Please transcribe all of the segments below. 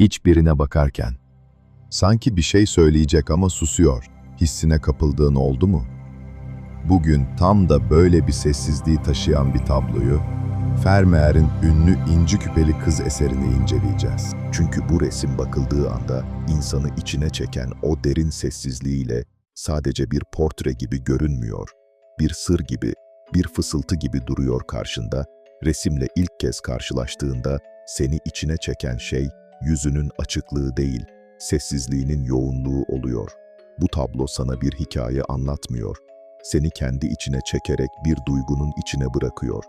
hiçbirine bakarken. Sanki bir şey söyleyecek ama susuyor. Hissine kapıldığın oldu mu? Bugün tam da böyle bir sessizliği taşıyan bir tabloyu, Vermeer'in ünlü inci küpeli kız eserini inceleyeceğiz. Çünkü bu resim bakıldığı anda insanı içine çeken o derin sessizliğiyle sadece bir portre gibi görünmüyor. Bir sır gibi, bir fısıltı gibi duruyor karşında. Resimle ilk kez karşılaştığında seni içine çeken şey yüzünün açıklığı değil, sessizliğinin yoğunluğu oluyor. Bu tablo sana bir hikaye anlatmıyor. Seni kendi içine çekerek bir duygunun içine bırakıyor.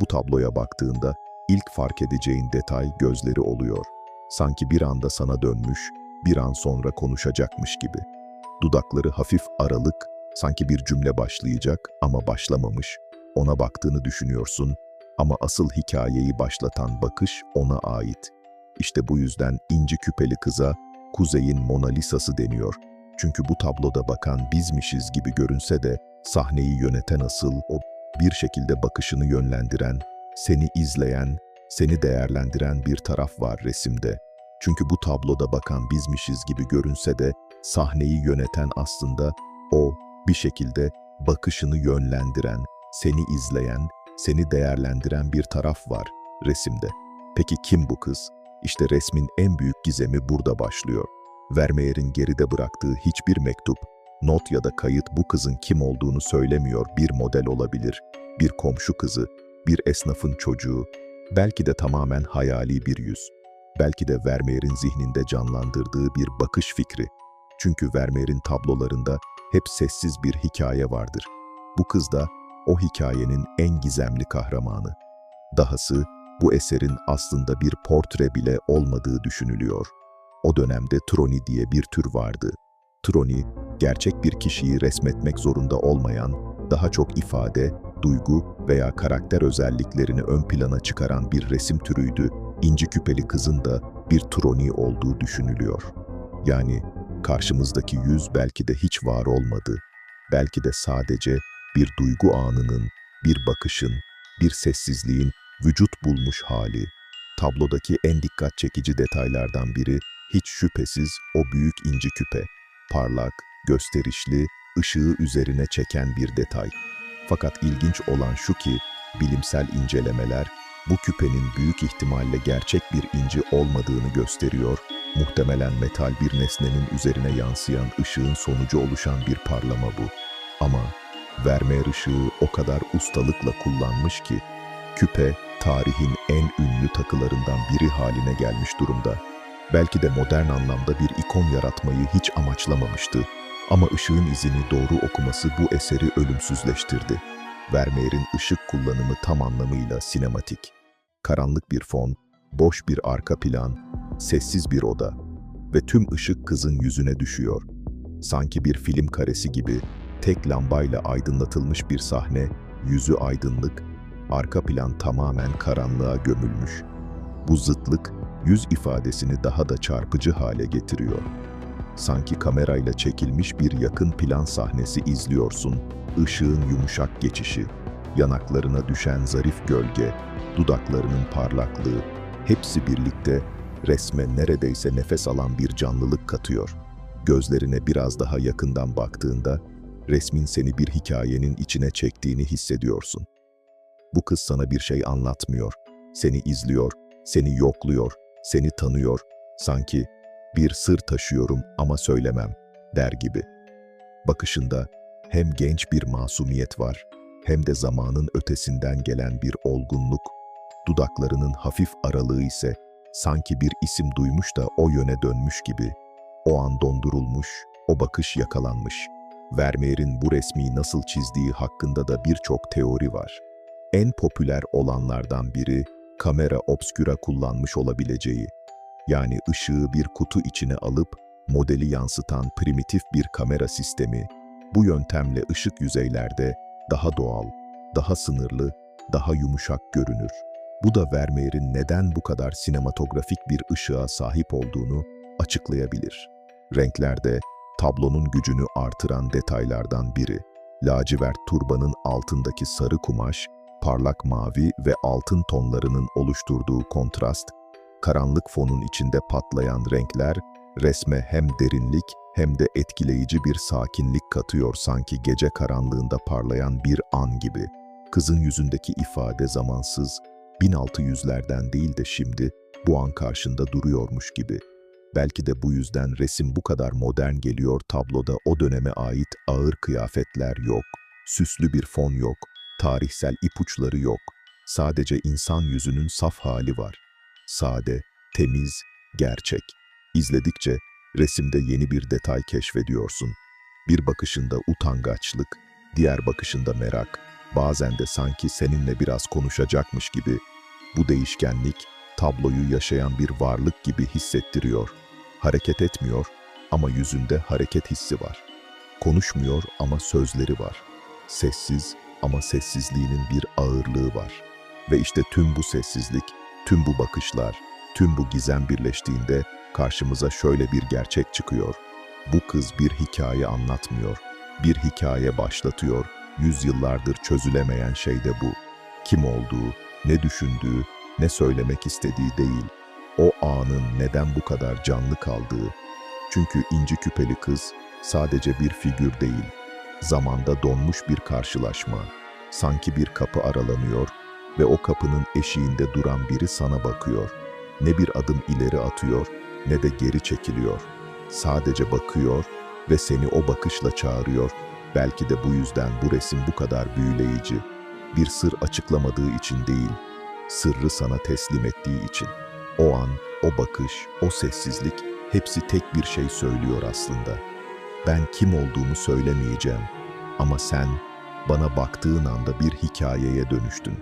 Bu tabloya baktığında ilk fark edeceğin detay gözleri oluyor. Sanki bir anda sana dönmüş, bir an sonra konuşacakmış gibi. Dudakları hafif aralık, sanki bir cümle başlayacak ama başlamamış. Ona baktığını düşünüyorsun ama asıl hikayeyi başlatan bakış ona ait. İşte bu yüzden inci küpeli kıza Kuzey'in Mona Lisa'sı deniyor. Çünkü bu tabloda bakan bizmişiz gibi görünse de sahneyi yöneten asıl o bir şekilde bakışını yönlendiren, seni izleyen, seni değerlendiren bir taraf var resimde. Çünkü bu tabloda bakan bizmişiz gibi görünse de sahneyi yöneten aslında o bir şekilde bakışını yönlendiren, seni izleyen, seni değerlendiren bir taraf var resimde. Peki kim bu kız? İşte resmin en büyük gizemi burada başlıyor. Vermeer'in geride bıraktığı hiçbir mektup, not ya da kayıt bu kızın kim olduğunu söylemiyor. Bir model olabilir, bir komşu kızı, bir esnafın çocuğu, belki de tamamen hayali bir yüz. Belki de Vermeer'in zihninde canlandırdığı bir bakış fikri. Çünkü Vermeer'in tablolarında hep sessiz bir hikaye vardır. Bu kız da o hikayenin en gizemli kahramanı. Dahası bu eserin aslında bir portre bile olmadığı düşünülüyor. O dönemde troni diye bir tür vardı. Troni, gerçek bir kişiyi resmetmek zorunda olmayan, daha çok ifade, duygu veya karakter özelliklerini ön plana çıkaran bir resim türüydü. İnci küpeli kızın da bir troni olduğu düşünülüyor. Yani karşımızdaki yüz belki de hiç var olmadı. Belki de sadece bir duygu anının, bir bakışın, bir sessizliğin vücut bulmuş hali. Tablodaki en dikkat çekici detaylardan biri hiç şüphesiz o büyük inci küpe. Parlak, gösterişli, ışığı üzerine çeken bir detay. Fakat ilginç olan şu ki, bilimsel incelemeler bu küpenin büyük ihtimalle gerçek bir inci olmadığını gösteriyor, muhtemelen metal bir nesnenin üzerine yansıyan ışığın sonucu oluşan bir parlama bu. Ama Vermeer ışığı o kadar ustalıkla kullanmış ki, küpe tarihin en ünlü takılarından biri haline gelmiş durumda. Belki de modern anlamda bir ikon yaratmayı hiç amaçlamamıştı ama ışığın izini doğru okuması bu eseri ölümsüzleştirdi. Vermeer'in ışık kullanımı tam anlamıyla sinematik. Karanlık bir fon, boş bir arka plan, sessiz bir oda ve tüm ışık kızın yüzüne düşüyor. Sanki bir film karesi gibi tek lambayla aydınlatılmış bir sahne, yüzü aydınlık, arka plan tamamen karanlığa gömülmüş. Bu zıtlık yüz ifadesini daha da çarpıcı hale getiriyor. Sanki kamerayla çekilmiş bir yakın plan sahnesi izliyorsun, ışığın yumuşak geçişi, yanaklarına düşen zarif gölge, dudaklarının parlaklığı, hepsi birlikte resme neredeyse nefes alan bir canlılık katıyor. Gözlerine biraz daha yakından baktığında, resmin seni bir hikayenin içine çektiğini hissediyorsun. Bu kız sana bir şey anlatmıyor, seni izliyor, seni yokluyor, seni tanıyor, sanki bir sır taşıyorum ama söylemem der gibi. Bakışında hem genç bir masumiyet var, hem de zamanın ötesinden gelen bir olgunluk. Dudaklarının hafif aralığı ise sanki bir isim duymuş da o yöne dönmüş gibi. O an dondurulmuş, o bakış yakalanmış. Vermeer'in bu resmi nasıl çizdiği hakkında da birçok teori var. En popüler olanlardan biri kamera obscura kullanmış olabileceği. Yani ışığı bir kutu içine alıp modeli yansıtan primitif bir kamera sistemi. Bu yöntemle ışık yüzeylerde daha doğal, daha sınırlı, daha yumuşak görünür. Bu da Vermeer'in neden bu kadar sinematografik bir ışığa sahip olduğunu açıklayabilir. Renklerde tablonun gücünü artıran detaylardan biri. Lacivert turbanın altındaki sarı kumaş, parlak mavi ve altın tonlarının oluşturduğu kontrast, Karanlık fonun içinde patlayan renkler resme hem derinlik hem de etkileyici bir sakinlik katıyor sanki gece karanlığında parlayan bir an gibi. Kızın yüzündeki ifade zamansız, 1600'lerden değil de şimdi bu an karşında duruyormuş gibi. Belki de bu yüzden resim bu kadar modern geliyor tabloda o döneme ait ağır kıyafetler yok, süslü bir fon yok, tarihsel ipuçları yok. Sadece insan yüzünün saf hali var. Sade, temiz, gerçek. İzledikçe resimde yeni bir detay keşfediyorsun. Bir bakışında utangaçlık, diğer bakışında merak, bazen de sanki seninle biraz konuşacakmış gibi. Bu değişkenlik tabloyu yaşayan bir varlık gibi hissettiriyor. Hareket etmiyor ama yüzünde hareket hissi var. Konuşmuyor ama sözleri var. Sessiz ama sessizliğinin bir ağırlığı var. Ve işte tüm bu sessizlik, tüm bu bakışlar, tüm bu gizem birleştiğinde karşımıza şöyle bir gerçek çıkıyor. Bu kız bir hikaye anlatmıyor, bir hikaye başlatıyor. Yüzyıllardır çözülemeyen şey de bu. Kim olduğu, ne düşündüğü, ne söylemek istediği değil. O anın neden bu kadar canlı kaldığı. Çünkü inci küpeli kız sadece bir figür değil, zamanda donmuş bir karşılaşma. Sanki bir kapı aralanıyor ve o kapının eşiğinde duran biri sana bakıyor. Ne bir adım ileri atıyor ne de geri çekiliyor. Sadece bakıyor ve seni o bakışla çağırıyor. Belki de bu yüzden bu resim bu kadar büyüleyici. Bir sır açıklamadığı için değil, sırrı sana teslim ettiği için. O an, o bakış, o sessizlik hepsi tek bir şey söylüyor aslında. Ben kim olduğumu söylemeyeceğim ama sen bana baktığın anda bir hikayeye dönüştün.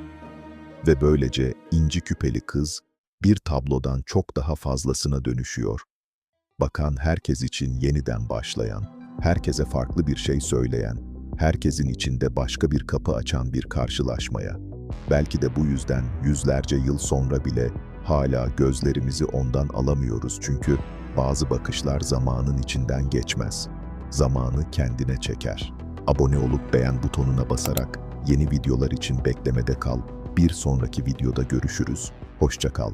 Ve böylece inci küpeli kız bir tablodan çok daha fazlasına dönüşüyor. Bakan herkes için yeniden başlayan, herkese farklı bir şey söyleyen, herkesin içinde başka bir kapı açan bir karşılaşmaya. Belki de bu yüzden yüzlerce yıl sonra bile hala gözlerimizi ondan alamıyoruz çünkü bazı bakışlar zamanın içinden geçmez. Zamanı kendine çeker. Abone olup beğen butonuna basarak yeni videolar için beklemede kal. Bir sonraki videoda görüşürüz. Hoşça kal.